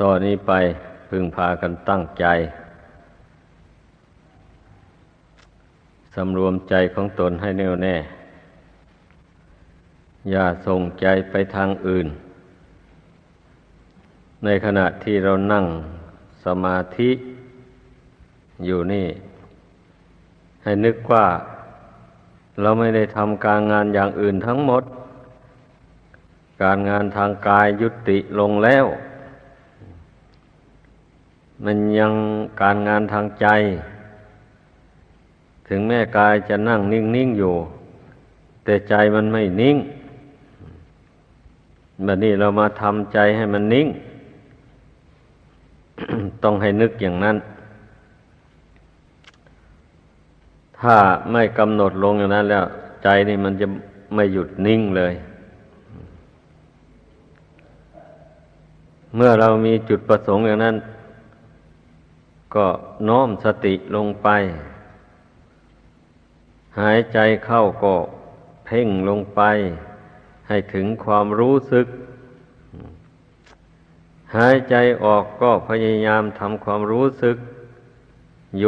ต่อนนี้ไปพึงพากันตั้งใจ สำรวมใจของตนให้แน่วแน่ อย่าส่งใจไปทางอื่น ในขณะที่เรานั่งสมาธิอยู่นี่ ให้นึกว่าเราไม่ได้ทำการงานอย่างอื่นทั้งหมด การงานทางกายยุติลงแล้ว มันยังการงานทางใจ ถึงแม่กายจะนั่งนิ่งๆอยู่ แต่ใจมันไม่นิ่งแบบนี้เรามาทำใจให้มันนิ่ง ต้องให้นึกอย่างนั้น ถ้าไม่กำหนดลงอย่างนั้นแล้ว ใจนี่มันจะไม่หยุดนิ่งเลย เมื่อเรามีจุดประสงค์อย่างนั้น ก็น้อมสติลงไป หายใจเข้าก็เพ่งลงไป ให้ถึงความรู้สึก หายใจออกก็พยายามทำความรู้สึก โย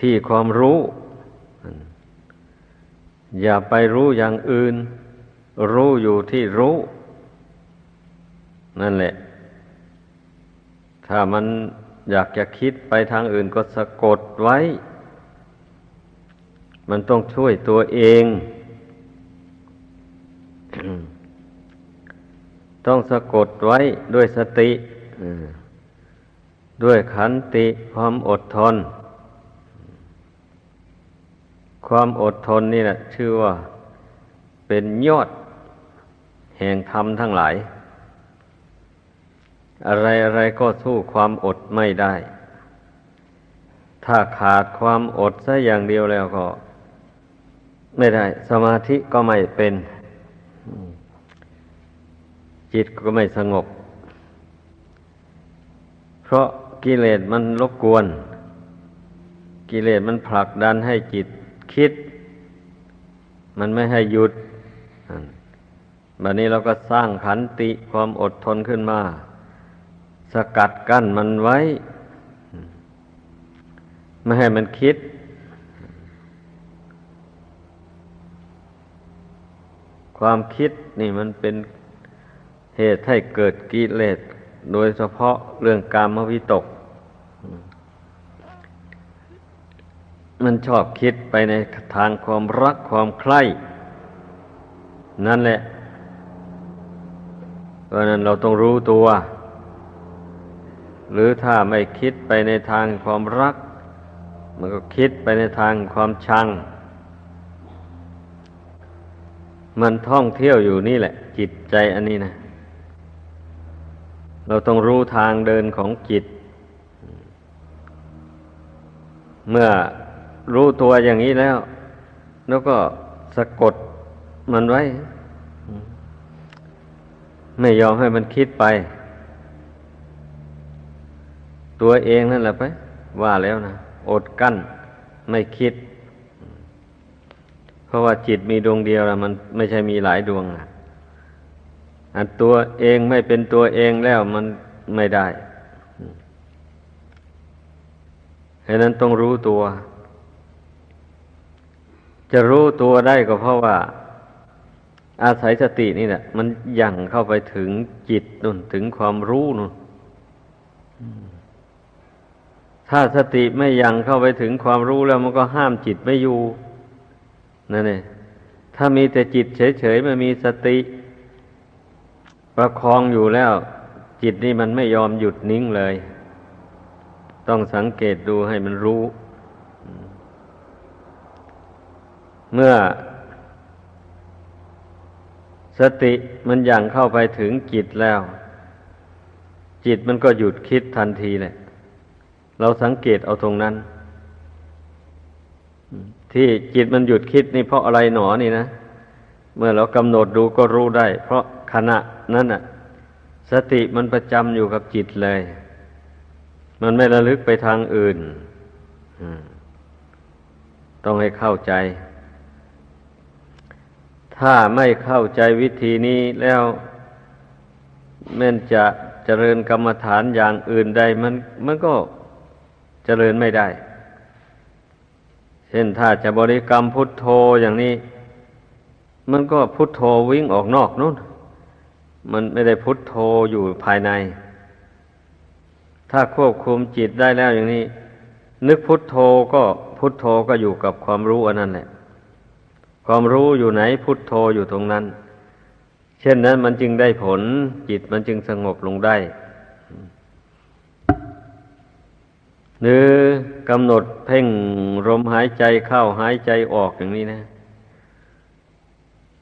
ที่ความรู้ อย่าไปรู้อย่างอื่น รู้อยู่ที่รู้ นั่นแหละ ถ้ามันอยากจะคิดไปทางอื่นก็สะกดไว้ มันต้องช่วยตัวเอง ต้องสะกดไว้ด้วยสติด้วยขันติความอดทน ความอดทนนี่แหละชื่อว่า เป็นยอด แห่งธรรมทั้งหลาย อะไรอะไรก็สู้ความอดไม่ได้ ถ้าขาดความอดซะอย่างเดียวแล้วก็ ไม่ได้ สมาธิก็ไม่เป็น จิตก็ไม่สงบ เพราะกิเลสมันรบกวน กิเลสมันผลักดันให้จิตคิด มันไม่ให้หยุด บัดนี้เราก็สร้างขันติความอดทนขึ้นมา สกัดกั้นมันไว้ ไม่ให้มันคิด ความคิดนี่มันเป็นเหตุให้เกิดกิเลสโดยเฉพาะเรื่องกามวิตก มันชอบคิดไปในทางความรักความใคร่นั่นแหละเพราะนั้นเราต้องรู้ตัว หรือถ้าไม่คิดไปในทางความรัก มันก็คิดไปในทางความชัง มันท่องเที่ยวอยู่นี่แหละ จิตใจอันนี้นะ เราต้องรู้ทางเดินของจิต เมื่อรู้ตัวอย่างนี้แล้ว แล้วก็สะกดมันไว้ ไม่ยอมให้มันคิดไป ตัวเองนั่นแหละไป ว่าแล้วนะอดกั้นไม่คิด เพราะว่าจิตมีดวงเดียวแล้วมันไม่ใช่มีหลายดวงอะอันตัวเองไม่เป็นตัวเองแล้วมันไม่ได้ฉะนั้นต้องรู้ตัว จะรู้ตัวได้ก็เพราะว่า อาศัยสตินี่แหละมันยั่งเข้าไปถึงจิตนุ่นถึงความรู้นุ่น ถ้าสติไม่ยังเข้าไปถึงความรู้แล้วมันก็ห้ามจิตไม่อยู่นั่นเองถ้ามีแต่จิตเฉยๆไม่มีสติ ประคองอยู่แล้ว จิตนี่มันไม่ยอมหยุดนิ่งเลย ต้องสังเกตดูให้มันรู้ เมื่อ สติมันยังเข้าไปถึงจิตแล้ว จิตมันก็หยุดคิดทันทีเลย เราสังเกตเอาตรงนั้น ที่จิตมันหยุดคิดนี่เพราะอะไรหนอนี่นะ เมื่อเรากำหนดดูก็รู้ได้ เพราะขณะนั้นน่ะ สติมันประจำอยู่กับจิตเลย มันไม่ระลึกไปทางอื่นต้องให้เข้าใจ ถ้าไม่เข้าใจวิธีนี้แล้วแม้นจะเจริญกรรมฐานอย่างอื่นใดมันมันก็ เจริญไม่ได้ เช่นถ้าจะบริกรรมพุทโธอย่างนี้ มันก็พุทโธวิ่งออกนอกนู้นมันไม่ได้พุทโธอยู่ภายใน ถ้าควบคุมจิตได้แล้วอย่างนี้ นึกพุทโธก็พุทโธก็อยู่กับความรู้อันนั้นแหละ ความรู้อยู่ไหนพุทโธอยู่ตรงนั้น เช่นนั้นมันจึงได้ผลจิตมันจึงสงบลงได้ หรือกำหนดเพ่งลมหายใจเข้าหายใจออกอย่างนี้นะ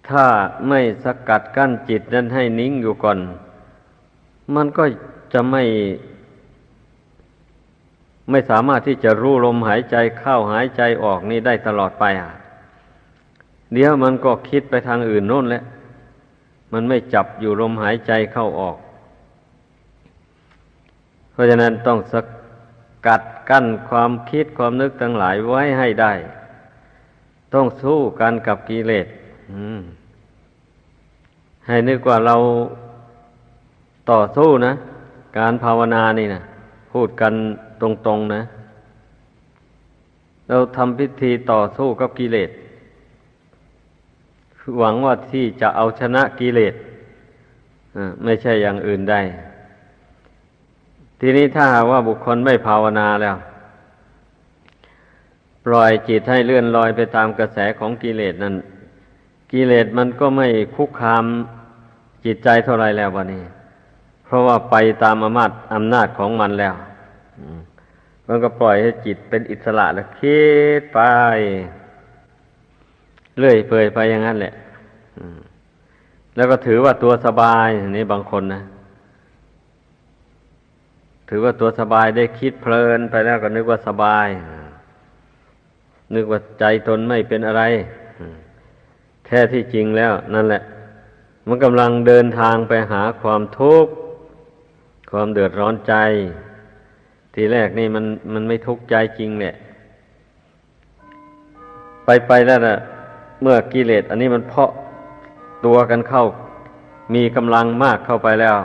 ถ้าไม่สกัดกั้นจิตนั้นให้นิ่งอยู่ก่อน มันก็จะไม่ ไม่สามารถที่จะรู้ลมหายใจเข้าหายใจออกนี่ได้ตลอดไปอะ เดี๋ยวมันก็คิดไปทางอื่นโน่นแหละ มันไม่จับอยู่ลมหายใจเข้าออก เพราะฉะนั้นต้องสก กัดกั้นความคิดความนึกทั้งหลายไว้ให้ได้ ต้องสู้กันกับกิเลสให้นึกว่าเราต่อสู้นะ การภาวนานี่นะพูดกันตรงๆนะ เราทำพิธีต่อสู้กับกิเลสหวังว่าที่จะเอาชนะกิเลสไม่ใช่อย่างอื่นได้ ทีนี้ถ้าว่าบุคคลไม่ภาวนาแล้ว ปล่อยจิตให้เลื่อนลอยไปตามกระแสของกิเลสนั้นกิเลสมันก็ไม่คุกคามจิตใจเท่าไรแล้ววันนี้ เพราะว่าไปตามอำนาจอำนาจของมันแล้วมันก็ปล่อยให้จิตเป็นอิสระแล้วคิดไปเลื่อยเปื่อยไปอย่างนั้นแหละแล้วก็ถือว่าตัวสบายนี่บางคนนะ ถือว่าตัวสบายได้คิดเพลินไปแล้วก็นึกว่าสบาย นึกว่าใจตนไม่เป็นอะไร แท้ที่จริงแล้ว นั่นแหละ มันกำลังเดินทางไปหาความทุกข์ความเดือดร้อนใจ ทีแรกนี่มันมันไม่ทุกข์ใจจริงเนี่ยไปไปแล้วนะเมื่อกิเลสอันนี้มันเพาะตัวกันเข้า มีกำลังมากเข้าไปแล้ว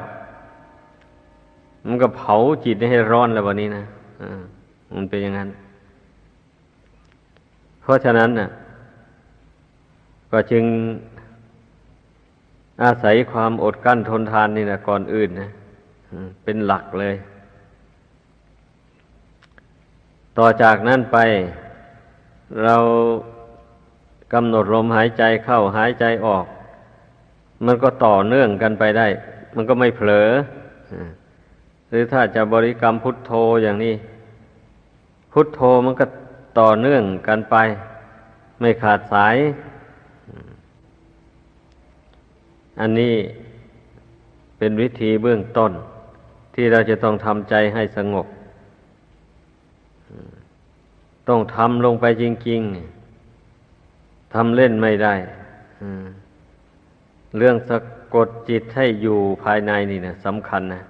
มันก็เผาจิตให้ร้อนแล้ววันนี้นะอ่ามันเป็นอย่างนั้น เพราะฉะนั้นน่ะ ก็จึงอาศัยความอดกั้นทนทานนี่นะก่อนอื่นนะเป็นหลักเลย ต่อจากนั้นไป เรากำหนดลมหายใจเข้าหายใจออก มันก็ต่อเนื่องกันไปได้ มันก็ไม่เผลอ หรือถ้าจะบริกรรมพุทโธอย่างนี้ พุทโธมันก็ต่อเนื่องกันไป ไม่ขาดสาย อันนี้เป็นวิธีเบื้องต้น ที่เราจะต้องทำใจให้สงบ ต้องทำลงไปจริง ๆทำเล่นไม่ได้เรื่องสะกดจิตให้อยู่ภายในนี่นะสำคัญนะ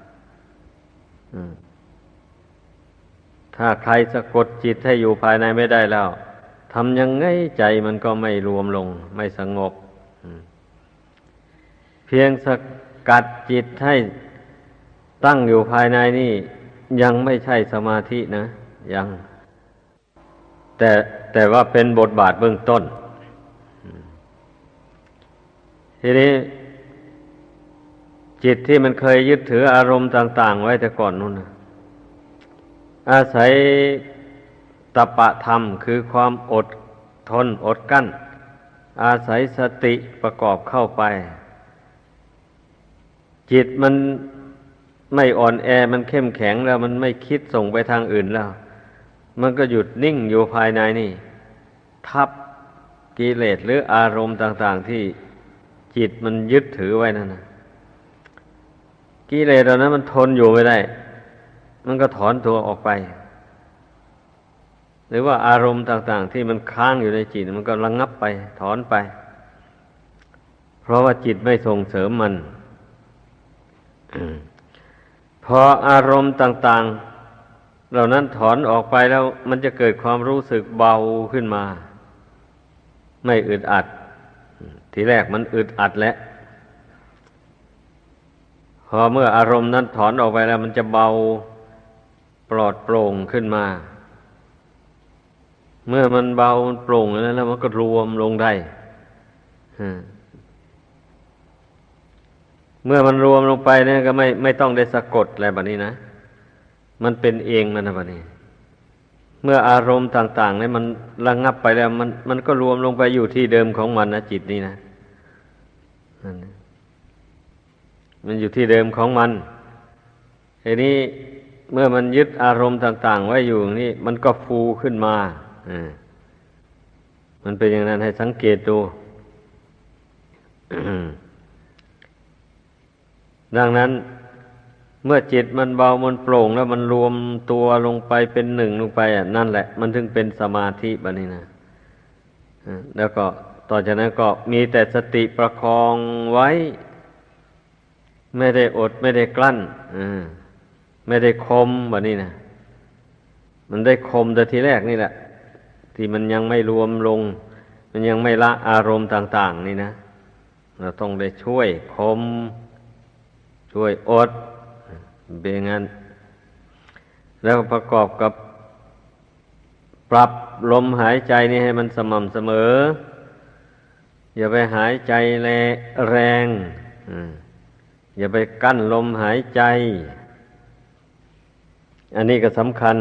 ถ้าใครสะกดจิตให้อยู่ภายในไม่ได้แล้วทำยังไงใจมันก็ไม่รวมลง ไม่สงบ เพียงสกัดจิตให้ตั้งอยู่ภายในนี่ยังไม่ใช่สมาธินะ ยัง แต่แต่ว่าเป็นบทบาทเบื้องต้น ทีนี้ จิตที่มันเคยยึดถืออารมณ์ต่าง ๆ ไว้แต่ก่อนนู่นอาศัยตปะธรรมคือความอดทนอดกั้น อาศัยสติประกอบเข้าไป จิตมันไม่อ่อนแอมันเข้มแข็งแล้วมันไม่คิดส่งไปทางอื่นแล้ว มันก็หยุดนิ่งอยู่ภายในนี่ ทับกิเลสหรืออารมณ์ต่าง ๆ ที่จิตมันยึดถือไว้นั่นนะ กิเลสเหล่านั้นมันทนอยู่ไม่ได้ มันก็ถอนตัวออกไป หรือว่าอารมณ์ต่างๆ ที่มันค้างอยู่ในจิต มันก็ระงงับไป ถอนไป เพราะว่าจิตไม่ส่งเสริมมันพออารมณ์ต่าง ๆ เหล่านั้นถอนออกไปแล้วมันจะเกิดความรู้สึกเบาขึ้นมา ไม่อึดอัด ทีแรกมันอึดอัดแล้ว พอเมื่ออารมณ์นั้นถอนออกไปแล้ว มันจะเบาปลอดโปร่งขึ้นมา เมื่อมันเบามันโปร่งแล้วแล้วมันก็รวมลงได้เมื่อมันรวมลงไปเนี่ยก็ไม่ไม่ต้องได้สะกดอะไรแบบนี้นะ มันเป็นเองมันนะแบบนี้ เมื่ออารมณ์ต่างๆเนี่ยมันระงงับไปแล้ว มันมันก็รวมลงไปอยู่ที่เดิมของมันนะจิตนี่นะนั่น มันอยู่ที่เดิมของมันทีนี้เมื่อมันยึดอารมณ์ต่าง ๆ ไว้อยู่นี่มันก็ฟูขึ้นมาอ่ามันเป็นอย่างนั้นให้สังเกตดู ดังนั้น เมื่อจิตมันเบามันโปร่ง แล้วมันรวมตัวลงไปเป็นหนึ่งลงไปอะนั่นแหละ มันถึงเป็นสมาธิบะนี้นะแล้วก็ต่อจากนั้นก็มีแต่สติประคองไว้ ไม่ได้อดไม่ได้กลั้นไม่ได้คมแบบนี้นะมันได้คมแต่ทีแรกนี่แหละ ที่มันยังไม่รวมลง มันยังไม่ละอารมณ์ต่าง ๆ นี่นะ เราต้องได้ช่วยคม ช่วยอดเบงั้น แล้วประกอบกับปรับลมหายใจนี่ให้มันสม่ำเสมอ อย่าไปหายใจแรง อย่าไปกั้นลมหายใจ อันนี้ก็สำคัญ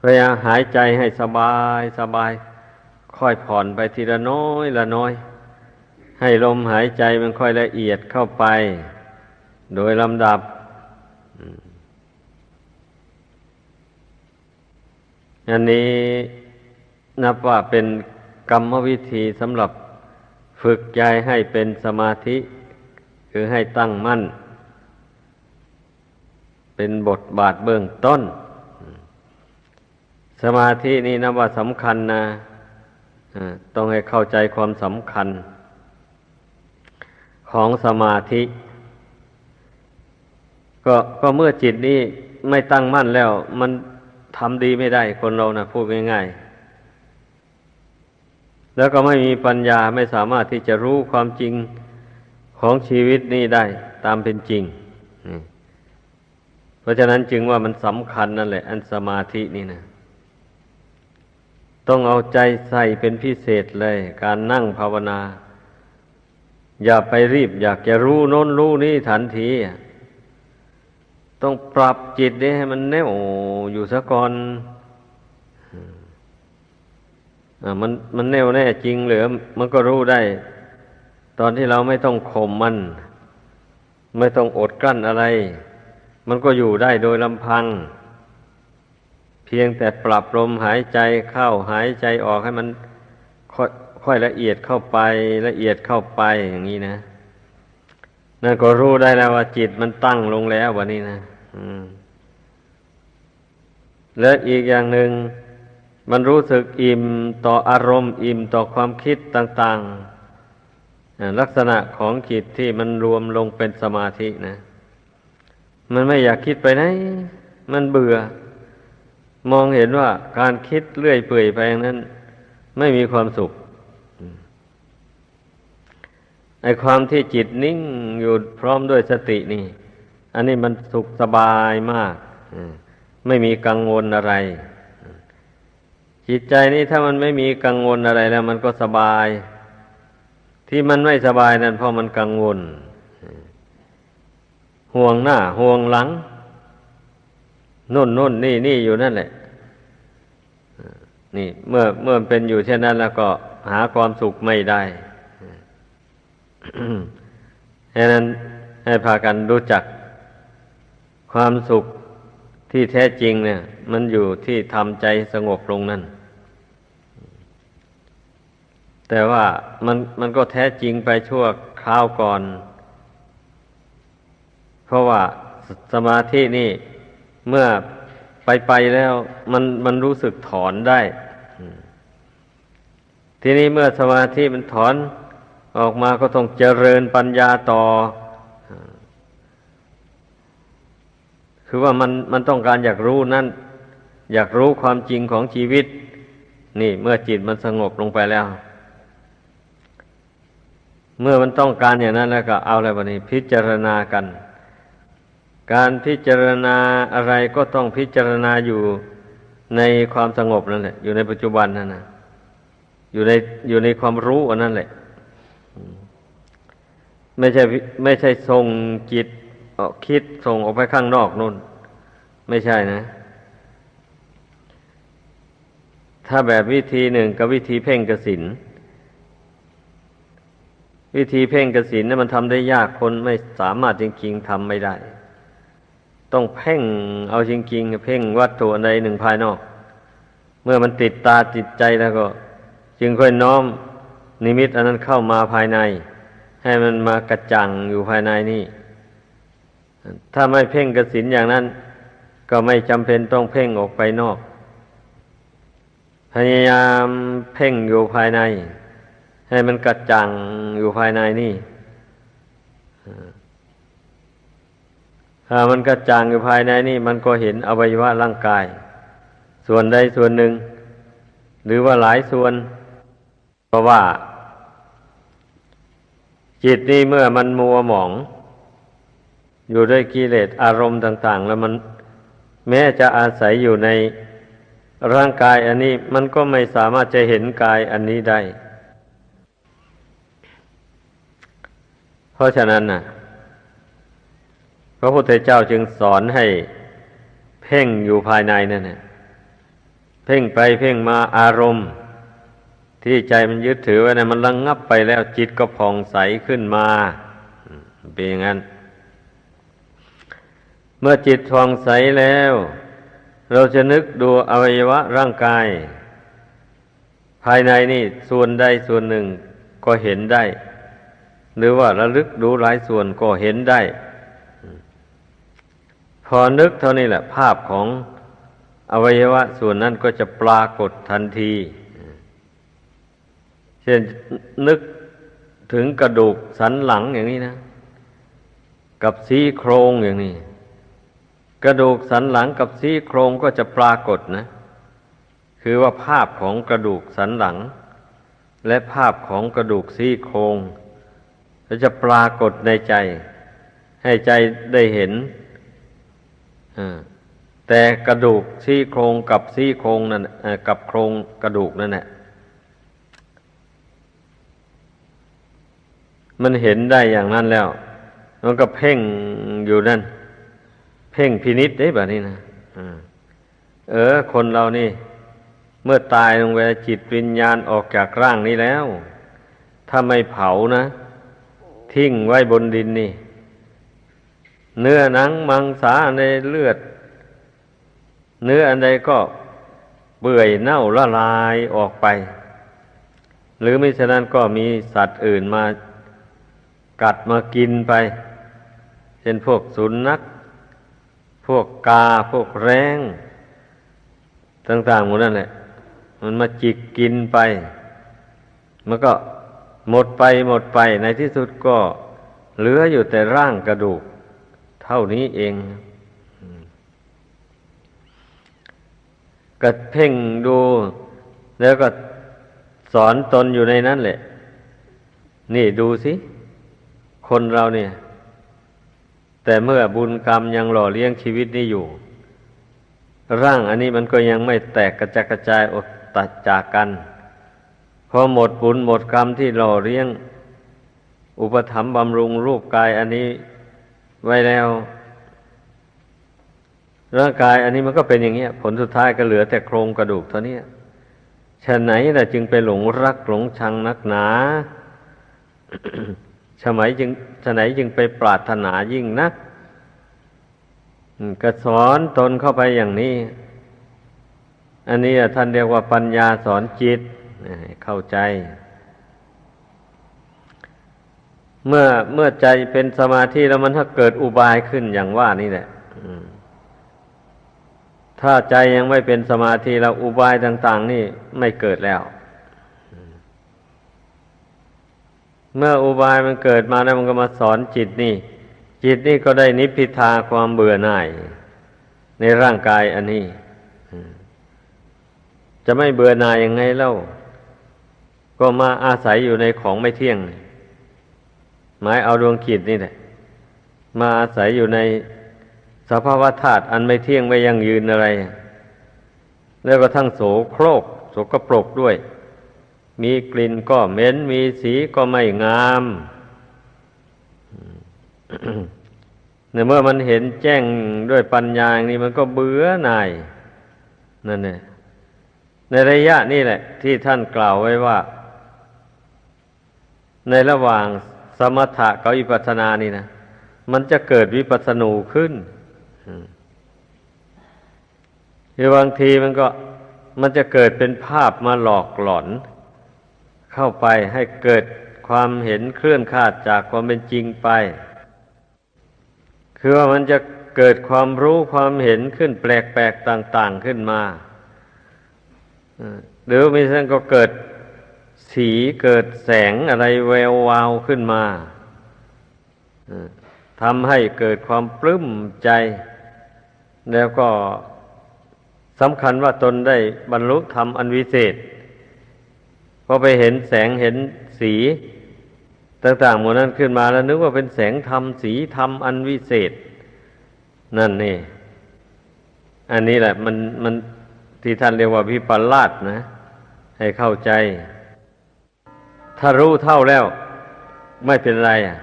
พยายามหายใจให้สบายสบาย ค่อยผ่อนไปทีละน้อยละน้อย ให้ลมหายใจมันค่อยละเอียดเข้าไป โดยลำดับอันนี้นับว่าเป็นกรรมวิธีสำหรับ ฝึกใจให้เป็นสมาธิ คือให้ตั้งมั่น เป็นบทบาทเบื้องต้น สมาธินี่นับว่าสำคัญนะต้องให้เข้าใจความสำคัญ ของสมาธิ ก็ก็เมื่อจิตนี้ไม่ตั้งมั่นแล้ว มันทำดีไม่ได้คนเรานะพูดง่ายๆ แล้วก็ไม่มีปัญญาไม่สามารถที่จะรู้ความจริงของชีวิตนี้ได้ตามเป็นจริง เพราะฉะนั้นจึงว่ามันสำคัญนั่นแหละ อันสมาธินี่นะ ต้องเอาใจใส่เป็นพิเศษเลย การนั่งภาวนา อย่าไปรีบ อยากจะรู้โน้นรู้นี่ทันทีต้องปรับจิตนี้ให้มันแน่วอยู่ซะก่อน มันมันแน่วแน่จริงหรือ มันก็รู้ได้ ตอนที่เราไม่ต้องข่มมัน ไม่ต้องอดกลั้นอะไร มันก็อยู่ได้โดยลำพัง เพียงแต่ปรับลมหายใจเข้าหายใจออกให้มันค่อยค่อยละเอียดเข้าไปละเอียดเข้าไปอย่างนี้นะนั่นก็รู้ได้แล้วว่าจิตมันตั้งลงแล้ววันนี้นะและอีกอย่างหนึ่ง มันรู้สึกอิ่มต่ออารมณ์ อิ่มต่อความคิดต่าง ๆ ลักษณะของจิตที่มันรวมลงเป็นสมาธินะ มันไม่อยากคิดไปไหน มันเบื่อ มองเห็นว่าการคิดเลื่อยเปื่อยไปอย่างนั้น ไม่มีความสุขไอความที่จิตนิ่งอยู่พร้อมด้วยสตินี่ อันนี้มันสุขสบายมาก ไม่มีกังวลอะไร จิตใจนี้ถ้ามันไม่มีกังวลอะไรแล้ว มันก็สบาย ที่มันไม่สบายนั่นเพราะมันกังวล ห่วงหน้า ห่วงหลังนุ่นนุ่นนี่นี่อยู่นั่นแหละนี่ เมื่อเมื่อเป็นอยู่เช่นนั้นแล้วก็หาความสุขไม่ได้ดังนั้นให้พากันรู้จักความสุข ที่แท้จริงเนี่ย มันอยู่ที่ทำใจสงบลงนั่น แต่ว่ามันมันก็แท้จริงไปชั่วคราวก่อน เพราะว่าสมาธินี่เมื่อไปไปแล้วมันมันรู้สึกถอนได้ ทีนี้เมื่อสมาธิมันถอนออกมาก็ต้องเจริญปัญญาต่อ คือว่ามันมันต้องการอยากรู้นั่น อยากรู้ความจริงของชีวิต นี่เมื่อจิตมันสงบลงไปแล้ว เมื่อมันต้องการอย่างนั้นแล้วก็เอาอะไรบนี้ พิจารณากัน การพิจารณาอะไรก็ต้องพิจารณาอยู่ในความสงบนั่นแหละ อยู่ในปัจจุบันนั่นนะอยู่ในอยู่ในความรู้อันนั้นแหละไม่ใช่ไม่ใช่ส่งจิต คิดส่งออกไปข้างนอกนู่น ไม่ใช่นะ ถ้าแบบวิธีหนึ่งกับวิธีเพ่งกสินวิธีเพ่งกสินนี่มันทำได้ยากคนไม่สามารถจริงๆทำไม่ได้ ต้องเพ่งเอาจริงๆเพ่งวัตถุใดหนึ่งภายนอก เมื่อมันติดตาติดใจแล้วก็ จึงค่อยน้อมนิมิตอันนั้นเข้ามาภายใน ให้มันมากระจังอยู่ภายในนี่ ถ้าไม่เพ่งกสินอย่างนั้น ก็ไม่จำเป็นต้องเพ่งออกไปนอก พยายามเพ่งอยู่ภายใน ให้มันกระจ่างอยู่ภายในนี่ถ้ามันกระจ่างอยู่ภายในนี่ มันก็เห็นอวัยวะร่างกาย ส่วนใดส่วนหนึ่ง หรือว่าหลายส่วนเพราะว่า จิตนี่เมื่อมันมัวหมอง อยู่ด้วยกิเลสอารมณ์ต่าง ๆ แล้วมันแม้จะอาศัยอยู่ในร่างกายอันนี้มันก็ไม่สามารถจะเห็นกายอันนี้ได้ เพราะฉะนั้นนะพระพุทธเจ้าจึงสอนให้เพ่งอยู่ภายในนั่นน่ะเพ่งไปเพ่งมาอารมณ์ ที่ใจมันยึดถือไว้นะมันระงงับไปแล้วจิตก็ผ่องใสขึ้นมา เป็นอย่างนั้น เมื่อจิตผ่องใสแล้ว เราจะนึกดูอวัยวะร่างกาย ภายในนี่ส่วนใดส่วนหนึ่งก็เห็นได้ หรือว่าระลึกดูหลายส่วนก็เห็นได้ พอนึกเท่านี้แหละ ภาพของอวัยวะส่วนนั้นก็จะปรากฏทันที เช่นนึกถึงกระดูกสันหลังอย่างนี้นะ กับซี่โครงอย่างนี้ กระดูกสันหลังกับซี่โครงก็จะปรากฏนะ คือว่าภาพของกระดูกสันหลัง และภาพของกระดูกซี่โครงจะปรากฏในใจ ให้ใจได้เห็นแต่กระดูกซี่โครงกับซี่โครงนั่นกับโครงกระดูกนั่นแหละมันเห็นได้อย่างนั้นแล้ว มันก็เพ่งอยู่นั่น เพ่งพินิษได้แบบนี้นะเออ คนเรานี่ เมื่อตายลงไปจิตวิญญาณออกจากร่างนี้แล้ว ถ้าไม่เผานะ ทิ้งไว้บนดินนี่ เนื้อหนังมังสาในเลือด เนื้ออันใดก็เปื่อยเน่าละลายออกไป หรือไม่ฉะนั้นก็มีสัตว์อื่นมากัดมากินไป เช่นพวกสุนัข วกกาพวกแร้งต่างๆหมดนั่นแหละ มันมาจิกกินไป มันก็หมดไปหมดไปในที่สุดก็เหลืออยู่แต่ร่างกระดูก เท่านี้เองก็เพ่งดู แล้วก็สอนตนอยู่ในนั้นแหละ นี่ดูสิ คนเราเนี่ย แต่เมื่อบุญกรรมยังหล่อเลี้ยงชีวิตนี้อยู่ ร่างอันนี้มันก็ยังไม่แตกกระจัดกระจายออกตัดจากกันพอหมดบุญหมดกรรมที่หล่อเลี้ยง อุปถัมภ์บำรุงรูปกายอันนี้ไว้แล้ว ร่างกายอันนี้มันก็เป็นอย่างนี้ผลสุดท้ายก็เหลือแต่โครงกระดูกเท่านี้ฉะไหนล่ะจึงไปหลงรักหลงชังนักหนา ฉไหนจึงฉะไหนจึงไปปรารถนายิ่งนักก็สอนตนเข้าไปอย่างนี้ อันนี้ท่านเรียกว่าปัญญาสอนจิตเข้าใจ เมื่อเมื่อใจเป็นสมาธิแล้วมันถ้าเกิดอุบายขึ้นอย่างว่านี่แหละถ้าใจยังไม่เป็นสมาธิแล้วอุบายต่าง ๆ นี่ไม่เกิดแล้ว เมื่ออุบายมันเกิดมาแล้วมันก็มาสอนจิตนี่ จิตนี่ก็ได้นิพพิทาความเบื่อหน่าย ในร่างกายอันนี้ จะไม่เบื่อหน่ายยังไงเล่า ก็มาอาศัยอยู่ในของไม่เที่ยง หมายเอาดวงจิตนี่แหละ มาอาศัยอยู่ในสภาวะธาตุอันไม่เที่ยงไม่ยั่งยืนอะไร แล้วก็ทั้งโสโครกโสกปรกด้วย มีกลิ่นก็เหม็น มีสีก็ไม่งาม ในเมื่อมันเห็นแจ้งด้วยปัญญาอย่างนี้มันก็เบื่อหน่ายนั่นเนี่ยในระยะนี้แหละ ที่ท่านกล่าวไว้ว่า ในระหว่างสมถะกับวิปัสสนานี่นะมันจะเกิดวิปัสสนูขึ้นคือบางทีมันก็มันจะเกิดเป็นภาพมาหลอกหลอน เข้าไปให้เกิดความเห็นเคลื่อนคาดจากความเป็นจริงไป คือว่ามันจะเกิดความรู้ความเห็นขึ้นแปลกๆต่าง ๆขึ้นมาหรือมีเช่นก็เกิดสีเกิดแสงอะไรแวววาวขึ้นมาทำให้เกิดความปลื้มใจ แล้วก็สำคัญว่าตนได้บรรลุธรรมอันวิเศษ พอไปเห็นแสงเห็นสี ต่างๆหมดนั้นขึ้นมาแล้วนึกว่าเป็นแสงธรรมสีธรรมอันวิเศษ นั่นนี่ อันนี้แหละมันมันที่ท่านเรียกว่าวิปลาสนะ ให้เข้าใจ ถ้ารู้เท่าแล้ว ไม่เป็นไรอะ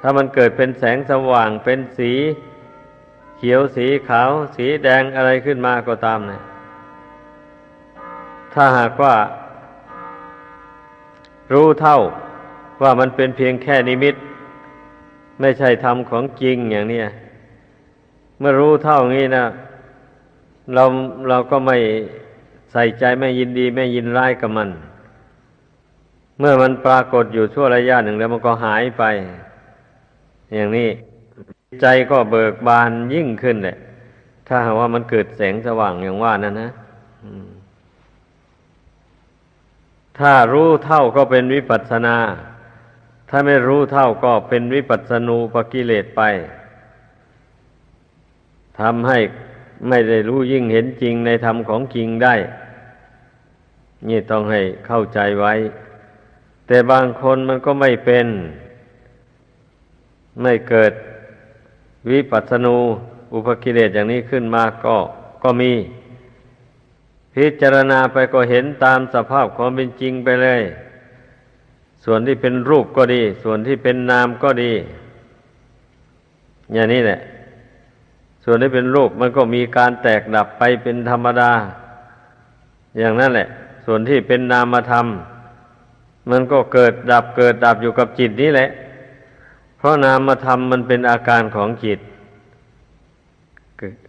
ถ้ามันเกิดเป็นแสงสว่างเป็นสี เขียวสีขาว สีแดงอะไรขึ้นมาก็ตามเนี่ย ถ้าหากว่า รู้เท่าว่ามันเป็นเพียงแค่นิมิต ไม่ใช่ธรรมของจริงอย่างนี้เมื่อรู้เท่างี้นะเราเราก็ไม่ใส่ใจไม่ยินดีไม่ยินร้ายกับมัน เมื่อมันปรากฏอยู่ชั่วระยะหนึ่งแล้วมันก็หายไป อย่างนี้ใจก็เบิกบานยิ่งขึ้นแหละ ถ้าหากว่ามันเกิดแสงสว่างอย่างว่านั้นนะ ถ้ารู้เท่าก็เป็นวิปัสสนา ถ้าไม่รู้เท่าก็เป็นวิปัสสนูปกิเลสไปทำให้ไม่ได้รู้ยิ่งเห็นจริงในธรรมของจริงได้ นี่ต้องให้เข้าใจไว้ แต่บางคนมันก็ไม่เป็น ไม่เกิดวิปัสสนูอุปกิเลสอย่างนี้ขึ้นมาก็ก็มี พิจารณาไปก็เห็นตามสภาพความเป็นจริงไปเลย ส่วนที่เป็นรูปก็ดี ส่วนที่เป็นนามก็ดี อย่างนี้แหละ ส่วนที่เป็นรูปมันก็มีการแตกดับไปเป็นธรรมดา อย่างนั้นแหละ ส่วนที่เป็นนามธรรม มันก็เกิดดับเกิดดับอยู่กับจิตนี้แหละ เพราะนามธรรมมันเป็นอาการของจิต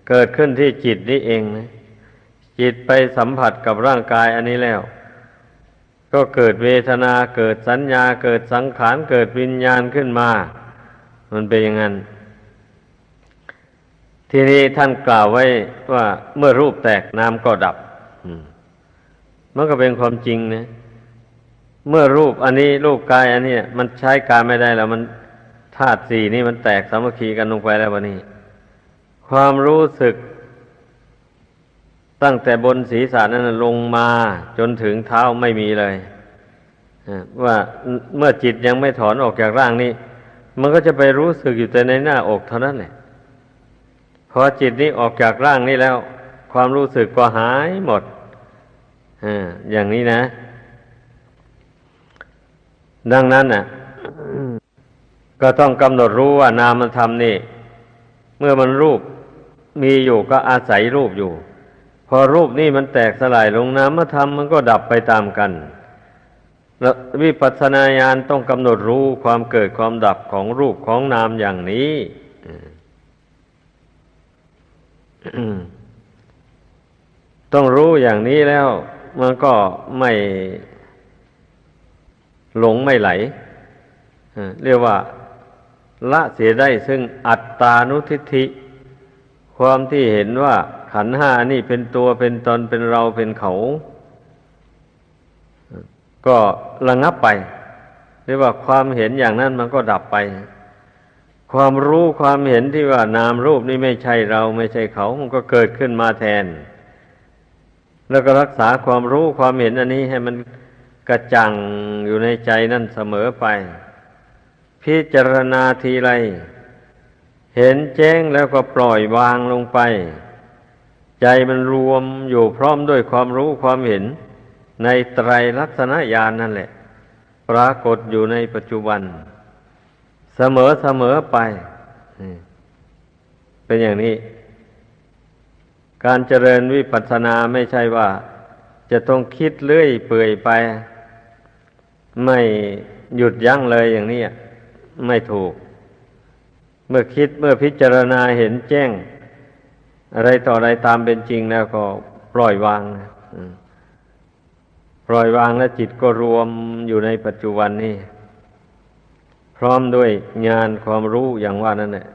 เกิดขึ้นที่จิตนี่เองนะ จิตไปสัมผัสกับร่างกายอันนี้แล้ว ก็เกิดเวทนาเกิดสัญญาเกิดสังขารเกิดวิญญาณขึ้นมา มันเป็นอย่างนั้น ทีนี้ท่านกล่าวไว้ว่าเมื่อรูปแตกนามก็ดับมันก็เป็นความจริงนะเมื่อรูปอันนี้รูปกายอันนี้มันใช้การไม่ได้แล้ว มันธาตุสี่นี่มันแตกสามัคคีกันลงไปแล้ววันนี้ ความรู้สึก ตั้งแต่บนศีรษะนั้นลงมาจนถึงเท้าไม่มีเลยว่าเมื่อจิตยังไม่ถอนออกจากร่างนี้ มันก็จะไปรู้สึกอยู่แต่ในหน้าอกเท่านั้นแหละพอจิตนี้ออกจากร่างนี้แล้ว ความรู้สึกก็หายหมดออย่างนี้นะ ดังนั้นน่ะ ก็ต้องกำหนดรู้ว่านามธรรมนี่ เมื่อมันรูปมีอยู่ก็อาศัยรูปอยู่ พอรูปนี่มันแตกสลายลงนามธรรมมันก็ดับไปตามกันแล้ววิปัสสนาญาณต้องกำหนดรู้ความเกิดความดับของรูปของนามอย่างนี้ต้องรู้อย่างนี้แล้ว มันก็ไม่หลงไม่ไหลเรียกว่า ละเสียได้ซึ่งอัตตานุทิฏฐิความที่เห็นว่า ขันห้านี่เป็นตัวเป็นตนเป็นเราเป็นเขา ก็ระงับไปเรียกว่าความเห็นอย่างนั้นมันก็ดับไป ความรู้ความเห็นที่ว่านามรูปนี่ไม่ใช่เราไม่ใช่เขา มันก็เกิดขึ้นมาแทน แล้วก็รักษาความรู้ความเห็นอันนี้ให้มันกระจ่างอยู่ในใจนั่นเสมอไป พิจารณาทีไร เห็นแจ้งแล้วก็ปล่อยวางลงไป ใจมันรวมอยู่พร้อมด้วยความรู้ความเห็น ในไตรลักษณญาณนั่นแหละ ปรากฏอยู่ในปัจจุบัน เสมอเสมอไป เป็นอย่างนี้ การเจริญวิปัสสนาไม่ใช่ว่า จะต้องคิดเลื่อยเปื่อยไป ไม่หยุดยั้งเลยอย่างนี้ไม่ถูก เมื่อคิดเมื่อพิจารณาเห็นแจ้ง อะไรต่ออะไรตามเป็นจริงแล้วก็ปล่อยวางนะปล่อยวางแล้วจิตก็รวมอยู่ในปัจจุบันนี่พร้อมด้วยงานความรู้อย่างว่านั่นแหละ